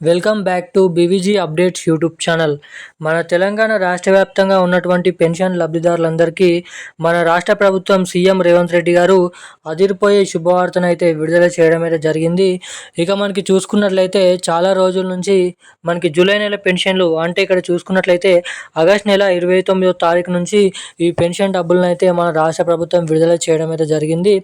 welcome back to BVG updates YouTube channel. మన తెలంగాణ రాష్ట్ర వ్యాప్తంగా ఉన్నటువంటి పెన్షన్ లబ్ధిదారులందరికీ మన రాష్ట్ర ప్రభుత్వం సీఎం రేవంత్ రెడ్డి గారు అదిరిపోయే శుభవార్తను అయితే విడుదల చేయడం అయితే జరిగింది. ఇక మనకి చూసుకున్నట్లయితే చాలా రోజుల నుంచి మనకి జూలై నెల పెన్షన్లు అంటే ఇక్కడ చూసుకున్నట్లయితే ఆగస్ట్ నెల ఇరవై తొమ్మిదో తారీఖు నుంచి ఈ పెన్షన్ డబ్బులను అయితే మన రాష్ట్ర ప్రభుత్వం విడుదల చేయడం అయితే జరిగింది.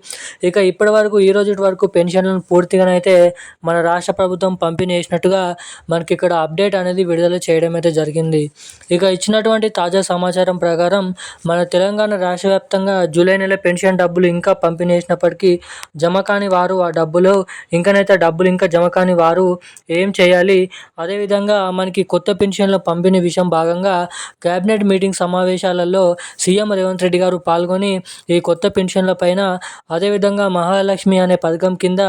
ఇక ఇప్పటి వరకు ఈ రోజు వరకు పెన్షన్లను పూర్తిగానైతే మన రాష్ట్ర ప్రభుత్వం పంపిణీ చేసినట్టుగా మనకి ఇక్కడ అప్డేట్ అనేది విడుదల చేయడం అయితే జరిగింది. ఇక ఇచ్చినటువంటి తాజా సమాచారం ప్రకారం మన తెలంగాణ రాష్ట్ర వ్యాప్తంగా జూలై నెల పెన్షన్ డబ్బులు ఇంకా పంపిణీ చేసినప్పటికీ జమ కాని వారు ఆ డబ్బులు ఇంకనైతే డబ్బులు ఇంకా జమ కాని వారు ఏం చేయాలి? అదేవిధంగా మనకి కొత్త పెన్షన్ల పంపిణీ విషయం భాగంగా కేబినెట్ మీటింగ్ సమావేశాలలో సీఎం రేవంత్ రెడ్డి గారు పాల్గొని ఈ కొత్త పెన్షన్ల పైన అదేవిధంగా మహాలక్ష్మి అనే పథకం కింద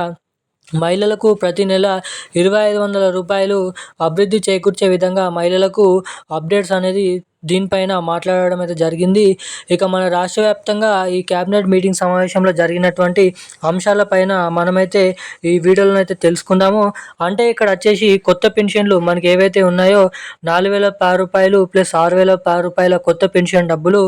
మహిళలకు ప్రతి నెల ఇరవై ఐదు వందల రూపాయలు అభివృద్ధి చేకూర్చే విధంగా మహిళలకు అప్డేట్స్ అనేది దీనిపైన మాట్లాడడం అయితే జరిగింది. ఇక మన రాష్ట్ర వ్యాప్తంగా ఈ క్యాబినెట్ మీటింగ్ సమావేశంలో జరిగినటువంటి అంశాలపైన మనమైతే ఈ వీడియోలను అయితే తెలుసుకుందాము. అంటే ఇక్కడ వచ్చేసి కొత్త పెన్షన్లు మనకి ఏవైతే ఉన్నాయో నాలుగు వేల పది రూపాయలు ప్లస్ ఆరు వేల పది రూపాయల కొత్త పెన్షన్ డబ్బులు.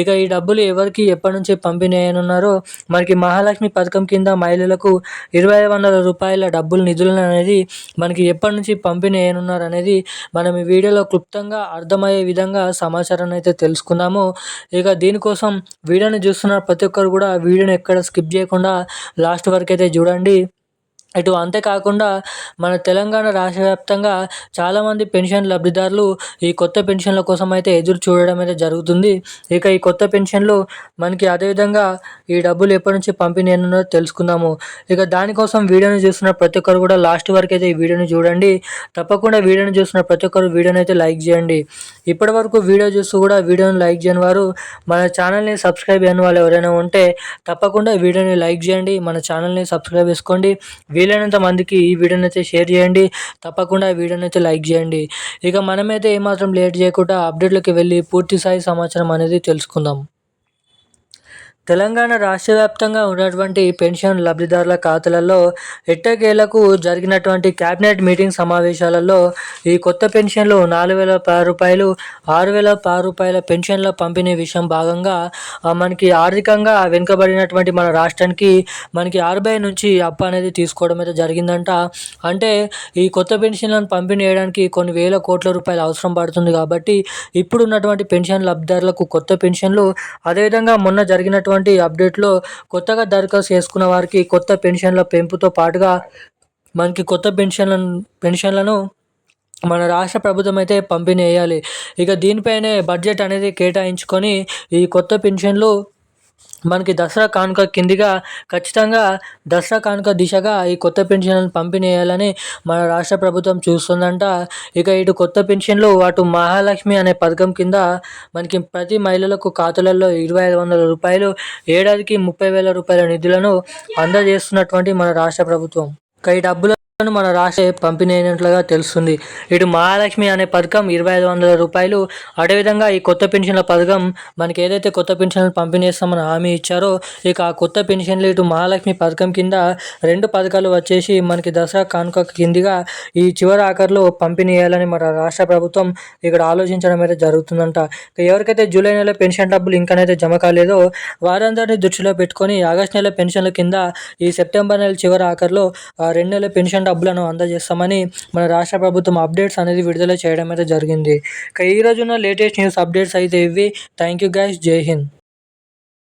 ఇక ఈ డబ్బులు ఎవరికి ఎప్పటి నుంచి పంపిణీ అయినున్నారో మనకి మహాలక్ష్మి పథకం కింద మహిళలకు ఇరవై వందల రూపాయల డబ్బులు నిధులను అనేది మనకి ఎప్పటి నుంచి పంపిణీ అయినున్నారు అనేది మనం ఈ వీడియోలో క్లుప్తంగా అర్థమయ్యే విధంగా సమాచారాన్ని అయితే తెలుసుకుందాము. ఇక దీనికోసం వీడియోని చూస్తున్న ప్రతి ఒక్కరు కూడా వీడియోని ఎక్కడ స్కిప్ చేయకుండా లాస్ట్ వరకు అయితే చూడండి. ఇటు అంతేకాకుండా మన తెలంగాణ రాష్ట్ర వ్యాప్తంగా చాలామంది పెన్షన్ లబ్ధిదారులు ఈ కొత్త పెన్షన్ల కోసం అయితే ఎదురు చూడడం అయితే జరుగుతుంది. ఇక ఈ కొత్త పెన్షన్లు మనకి అదేవిధంగా ఈ డబ్బులు ఎప్పటి నుంచి పంపిణీ అన్నదో తెలుసుకుందాము. ఇక దానికోసం వీడియోని చూస్తున్న ప్రతి ఒక్కరు కూడా లాస్ట్ వరకు అయితే ఈ వీడియోని చూడండి. తప్పకుండా వీడియోని చూస్తున్న ప్రతి ఒక్కరు వీడియోని అయితే లైక్ చేయండి. ఇప్పటి వరకు వీడియో చూస్తూ కూడా వీడియోని లైక్ చేయని వారు మన ఛానల్ని సబ్స్క్రైబ్ అయిన వాళ్ళు ఎవరైనా ఉంటే తప్పకుండా వీడియోని లైక్ చేయండి. మన ఛానల్ని సబ్స్క్రైబ్ చేసుకోండి. వీలైనంత మందికి ఈ వీడియోనైతే షేర్ చేయండి. తప్పకుండా ఈ అయితే లైక్ చేయండి. ఇక మనమైతే ఏమాత్రం లేట్ చేయకుండా అప్డేట్లోకి వెళ్ళి పూర్తి స్థాయి సమాచారం అనేది తెలుసుకుందాం. తెలంగాణ రాష్ట్ర వ్యాప్తంగా ఉన్నటువంటి పెన్షన్ లబ్ధిదారుల ఖాతాలలో ఎట్టకేలకు జరిగినటువంటి కేబినెట్ మీటింగ్ సమావేశాలలో ఈ కొత్త పెన్షన్లు నాలుగు వేల పది రూపాయలు ఆరు వేల పది రూపాయల పెన్షన్ల పంపిణీ విషయం భాగంగా మనకి ఆర్థికంగా వెనుకబడినటువంటి మన రాష్ట్రానికి మనకి ఆర్బీఐ నుంచి అప్పు అనేది తీసుకోవడం అయితే జరిగిందంట. అంటే ఈ కొత్త పెన్షన్లను పంపిణీ చేయడానికి కొన్ని వేల కోట్ల రూపాయలు అవసరం పడుతుంది కాబట్టి ఇప్పుడున్నటువంటి పెన్షన్ లబ్ధిదారులకు కొత్త పెన్షన్లు అదేవిధంగా మొన్న జరిగినటువంటి ఉన్నటువంటి అప్డేట్లో కొత్తగా దరఖాస్తు చేసుకున్న వారికి కొత్త పెన్షన్ల పెంపుతో పాటుగా మనకి కొత్త పెన్షన్లను పెన్షన్లను మన రాష్ట్ర ప్రభుత్వం అయితే పంపిణీ చేయాలి. ఇక దీనిపైనే బడ్జెట్ అనేది కేటాయించుకొని ఈ కొత్త పెన్షన్లు మనకి దసరా కానుక కిందిగా ఖచ్చితంగా దసరా కానుక దిశగా ఈ కొత్త పెన్షన్లను పంపిణీ చేయాలని మన రాష్ట్ర ప్రభుత్వం చూస్తుందంట. ఇక ఇటు కొత్త పెన్షన్లు అటు మహాలక్ష్మి అనే పథకం కింద మనకి ప్రతి మహిళలకు ఖాతాలలో ఇరవై ఐదు వందల రూపాయలు ఏడాదికి ముప్పై వేల రూపాయల నిధులను అందజేస్తున్నటువంటి మన రాష్ట్ర ప్రభుత్వం. ఇక ఈ డబ్బులు మన రాష్ట్ర పంపిణీ అయినట్లుగా తెలుస్తుంది. ఇటు మహాలక్ష్మి అనే పథకం ఇరవై ఐదు వందల రూపాయలు. అదేవిధంగా ఈ కొత్త పెన్షన్ల పథకం మనకి ఏదైతే కొత్త పెన్షన్లు పంపిణీ చేస్తామని హామీ ఇచ్చారో ఇక ఆ కొత్త పెన్షన్లు ఇటు మహాలక్ష్మి పథకం కింద రెండు పథకాలు వచ్చేసి మనకి దసరా కానుక కిందిగా ఈ చివరి ఆఖరిలో పంపిణీ చేయాలని మన రాష్ట్ర ప్రభుత్వం ఇక్కడ ఆలోచించడం అయితే జరుగుతుందంట. ఎవరికైతే జూలై నెల పెన్షన్ డబ్బులు ఇంకనైతే జమ కాలేదో వారందరినీ దృష్టిలో పెట్టుకొని ఆగస్టు నెల పెన్షన్ల కింద ఈ సెప్టెంబర్ నెల చివరి ఆఖరిలో రెండు నెలల పెన్షన్ డబ్బులను అందజేస్తామని మన రాష్ట్ర ప్రభుత్వం అప్డేట్స్ అనేది విడుదల చేయడం అయితే జరిగింది. ఇక ఈ రోజున లేటెస్ట్ న్యూస్ అప్డేట్స్ అయితే ఇవి. థ్యాంక్ యూ గైస్ జై హింద్.